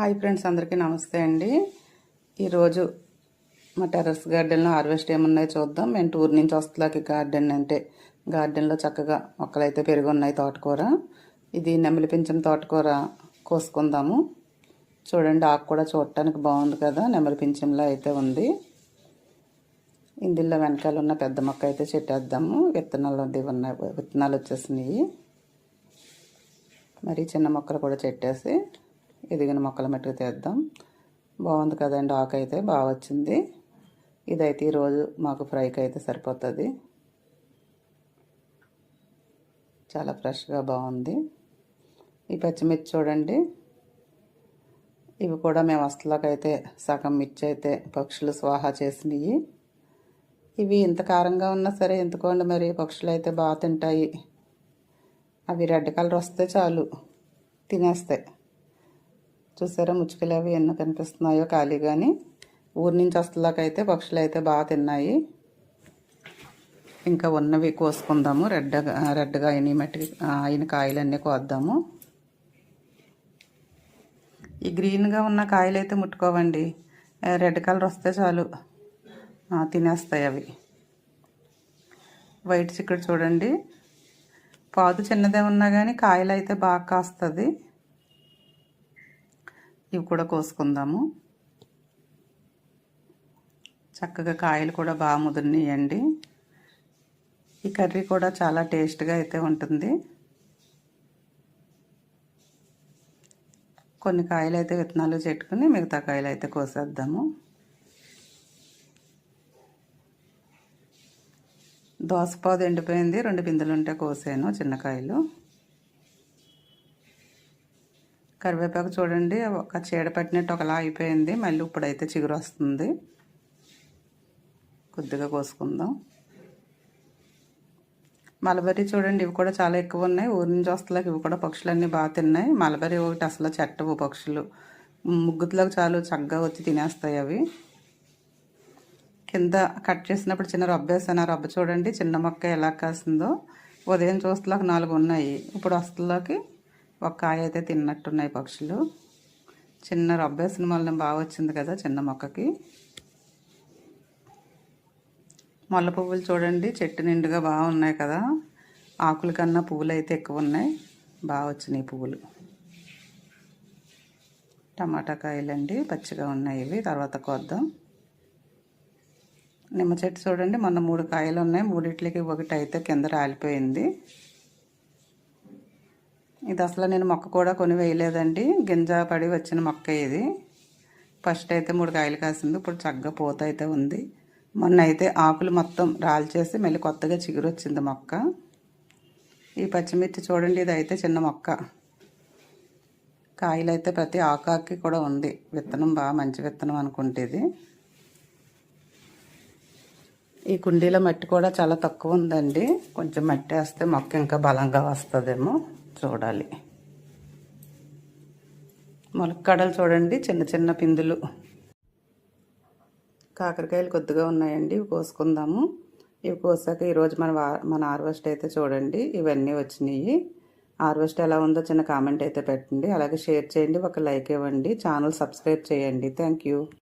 Hi friends అందరికీ నమస్తే అండి. ఈరోజు మా టెర్రస్ గార్డెన్లో హార్వెస్ట్ ఏమున్నాయో చూద్దాం. మేము టూర్ నుంచి వస్తలాకి గార్డెన్ అంటే గార్డెన్లో చక్కగా మొక్కలు అయితే పెరిగి ఉన్నాయి తోటకూర. ఇది నెమలి పింఛన్ తోటకూర కోసుకుందాము. చూడండి ఆకు కూడా చూడటానికి బాగుంది కదా నెమలి పింఛంలో అయితే ఉంది. ఇందులో వెనకాల ఉన్న పెద్ద మొక్క అయితే చెట్టేద్దాము. విత్తనాలు ఉన్నాయి విత్తనాలు వచ్చేసినాయి. మరి చిన్న మొక్కలు కూడా చెట్టేసి ఎదిగిన మొక్కల మట్టుకు తీద్దాం. బాగుంది కదండి ఆకు అయితే బాగా వచ్చింది. ఇదైతే ఈరోజు మాకు ఫ్రైకి అయితే సరిపోతుంది. చాలా ఫ్రెష్గా బాగుంది. ఈ పచ్చిమిర్చి చూడండి. ఇవి కూడా మేము వస్తలకైతే సగం మిర్చి అయితే పక్షులు స్వాహా చేసినవి ఇవి ఇంత కారంగా ఉన్నా సరే ఎందుకోండి మరి? పక్షులు అయితే బాగా తింటాయి. అవి రెడ్ కలర్ వస్తే చాలు తినేస్తాయి. చూసారా ముచ్చుకలు అవి ఎన్ని కనిపిస్తున్నాయో ఖాళీ కానీ ఊరి నుంచి వస్తలాకైతే పక్షులు అయితే బాగా తిన్నాయి. ఇంకా ఉన్నవి కోసుకుందాము. రెడ్గా రెడ్గా అయిన మట్టి అయిన కాయలన్నీ కోద్దాము. ఈ గ్రీన్గా ఉన్న కాయలు అయితే ముట్టుకోవండి రెడ్ కలర్ వస్తే చాలు. తినేస్తాయి అవి. వైట్ చిక్కుడు చూడండి. పాదు చిన్నదే ఉన్నా కానీ కాయలు అయితే బాగా కాస్తుంది. ఇవి కూడా కోసుకుందాము. చక్కగా కాయలు కూడా బాగా ముదిరినాయండి. ఈ కర్రీ కూడా చాలా టేస్ట్గా అయితే ఉంటుంది. కొన్ని కాయలు అయితే విత్తనాలు చెట్టుకుని మిగతా కాయలు అయితే కోసేద్దాము దోసపాదు ఎండిపోయింది. రెండు బిందెలు ఉంటే కోసాను చిన్నకాయలు కరివేపాకు చూడండి ఒక చీడ పట్టినట్టు ఒకలా అయిపోయింది. మళ్ళీ ఇప్పుడైతే చిగురు వస్తుంది. కొద్దిగా కోసుకుందాం. మలబరీ చూడండి ఇవి కూడా చాలా ఎక్కువ ఉన్నాయి. ఊరి నుంచి వస్తలేక ఇవి కూడా పక్షులన్నీ బాగా తిన్నాయి. మలబరీ ఒకటి అసలు చెట్టవు పక్షులు. ముగ్గుతులకు చాలు చక్కగా వచ్చి తినేస్తాయి అవి. కింద కట్ చేసినప్పుడు చిన్న రబ్బ వేసాను. రబ్బ చూడండి చిన్న మొక్క ఎలా కాసిందో. ఉదయం చూస్తలోకి నాలుగు ఉన్నాయి. ఇప్పుడు వస్తలోకి ఒక కాయ అయితే తిన్నట్టున్నాయి పక్షులు. చిన్న రబ్బే సినిమాలను బాగా వచ్చింది కదా చిన్న మొక్కకి. మల్ల పువ్వులు చూడండి చెట్టు నిండుగా బాగున్నాయి కదా. ఆకుల కన్నా పువ్వులు అయితే ఎక్కువ ఉన్నాయి. బాగా వచ్చినాయి పువ్వులు. టమాటా కాయలండి పచ్చిగా ఉన్నాయి ఇవి. తర్వాత కొద్దాం. నిమ్మ చెట్టు చూడండి మొన్న మూడు కాయలు ఉన్నాయి. మూడిట్లకి ఒకటి అయితే కింద రాలిపోయింది. ఇది అసలు నేను మొక్క కూడా కొని వేయలేదండి. గింజ పడి వచ్చిన మొక్క ఇది. ఫస్ట్ అయితే మూడు కాయలు కాసింది. ఇప్పుడు చక్కగా పూత అయితే ఉంది. మొన్న అయితే ఆకులు మొత్తం రాల్చేసి మళ్ళీ కొత్తగా చిగురు వచ్చింది మొక్క. ఈ పచ్చిమిర్చి చూడండి ఇది అయితే చిన్న మొక్క. కాయలు అయితే ప్రతి ఆకాకి కూడా ఉంది. విత్తనం బాగా మంచి విత్తనం అనుకుంటేది ఈ కుండీలో మట్టి కూడా చాలా తక్కువ ఉందండి. కొంచెం మట్టి వేస్తే మొక్క ఇంకా బలంగా వస్తుందేమో. చూడాలి. మొలక్కడలు చూడండి చిన్న చిన్న పిందులు. కాకరకాయలు కొద్దిగా ఉన్నాయండి ఇవి కోసుకుందాము. ఇవి కోసాక ఈరోజు మన మన హార్వెస్ట్ అయితే చూడండి ఇవన్నీ వచ్చినాయి. హార్వెస్ట్ ఎలా ఉందో చిన్న కామెంట్ అయితే పెట్టండి. అలాగే షేర్ చేయండి ఒక లైక్ ఇవ్వండి. ఛానల్ సబ్స్క్రైబ్ చేయండి. థ్యాంక్